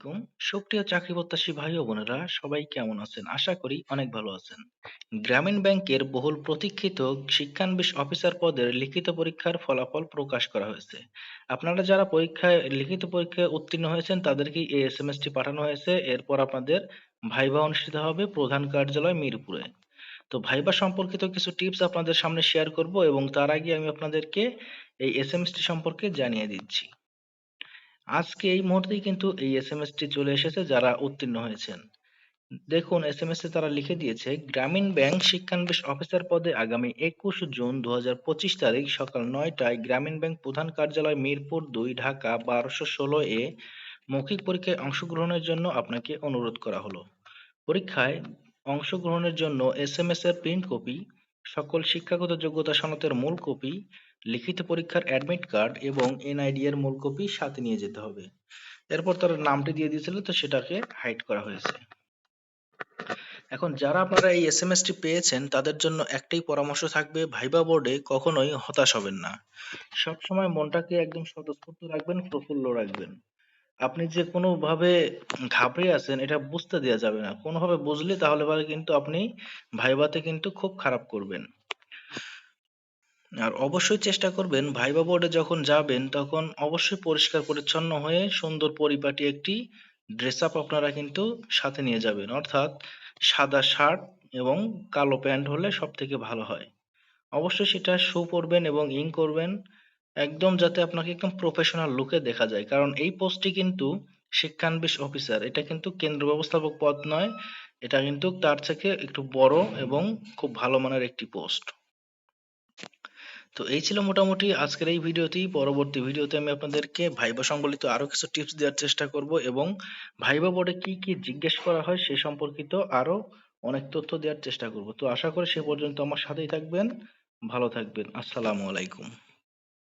আলাইকুম। সুপ্রিয় চাকরি প্রত্যাশী ভাই ও বোনেরা, সবাই কেমন আছেন? আশা করি অনেক ভালো আছেন। গ্রামীণ ব্যাংকের বহুল প্রতীক্ষিত শিক্ষানবিশ অফিসার পদের লিখিত পরীক্ষার ফলাফল প্রকাশ করা হয়েছে। আপনারা যারা পরীক্ষায়, লিখিত পরীক্ষায় উত্তীর্ণ হয়েছেন, তাদেরকে এই এসএমএসটি পাঠানো হয়েছে। এরপর আপনাদের ভাইভা অনুষ্ঠিত হবে প্রধান কার্যালয় মিরপুরে। তো ভাইভা সম্পর্কিত কিছু টিপস আপনাদের সামনে শেয়ার করব এবং তার আগে আমি আপনাদেরকে এই এসএমএসটি সম্পর্কে জানিয়ে দিচ্ছি। আজকে এই মুহূর্তেই কিন্তু এই এসএমএসটি চলে এসেছে যারা উত্তীর্ণ হয়েছেন। দেখুন এসএমএস এ তারা লিখে দিয়েছে, গ্রামীণ ব্যাংক শিক্ষানবিশ অফিসার পদে আগামী একুশ জুন দু পঁচিশ তারিখ সকাল নয়টায় গ্রামীণ ব্যাংক প্রধান কার্যালয় মিরপুর দুই ঢাকা বারোশো ষোলো এ মৌখিক পরীক্ষায় অংশগ্রহণের জন্য আপনাকে অনুরোধ করা হলো পরীক্ষায় অংশগ্রহণের জন্য এসএমএস এর প্রিন্ট কপি সকল শিক্ষাগত যোগ্যতা সনদের মূল কপি, লিখিত পরীক্ষার অ্যাডমিট কার্ড এবং এনআইডি এর মূল কপি সাথে নিয়ে যেতে হবে। এরপর তার নামটি দিয়ে দিয়েছিল, তো সেটাকে হাইড করা হয়েছে। এখন যারা আপনারা এই এসএমএস টি পেয়েছেন, তাদের জন্য একটাই পরামর্শ থাকবে, ভাইবা বোর্ডে কখনোই হতাশ হবেন না। সবসময় মনটাকে একদম স্বতঃস্ফূর্ত রাখবেন, প্রফুল্ল রাখবেন। আপনি যে কোনোভাবে ঘাবড়ে আছেন, এটা বুঝতে দেওয়া যাবে না। কোনোভাবে বুঝলে তাহলে পরে কিন্তু আপনি ভাইভাতে কিন্তু খুব খারাপ করবেন। আর অবশ্যই চেষ্টা করবেন, ভাইবা বোর্ডে যখন যাবেন, তখন অবশ্যই পরিষ্কার পরিচ্ছন্ন হয়ে সুন্দর পরিপাটি একটি ড্রেস আপ আপনারা কিন্তু সাথে নিয়ে যাবেন। অর্থাৎ সাদা শার্ট এবং কালো প্যান্ট হলে সব থেকে ভালো হয়। অবশ্যই সেটা শু পরবেন এবং ইং করবেন। একদম যাতে আপনাকে একদম প্রফেশনাল লুকে দেখা যায়। কারণ এই পোস্টটি কিন্তু শিক্ষানবিশ অফিসার এটা কিন্তু কেন্দ্র ব্যবস্থাপক পদ নয়, এটা কিন্তু তার থেকে একটু বড় এবং খুব ভালো মানের একটি পোস্ট তো এই ছিল মোটামুটি আজকের এই ভিডিওটি। পরবর্তী ভিডিওতে আমি আপনাদেরকে ভাইবা সম্বলিত আরও কিছু টিপস দেওয়ার চেষ্টা করব এবং ভাইবা বোর্ডে কি কি জিজ্ঞেস করা হয় সে সম্পর্কিত আরও অনেক তথ্য দেওয়ার চেষ্টা করব। তো আশা করি সে পর্যন্ত আমার সাথেই থাকবেন। ভালো থাকবেন। আসসালামু আলাইকুম।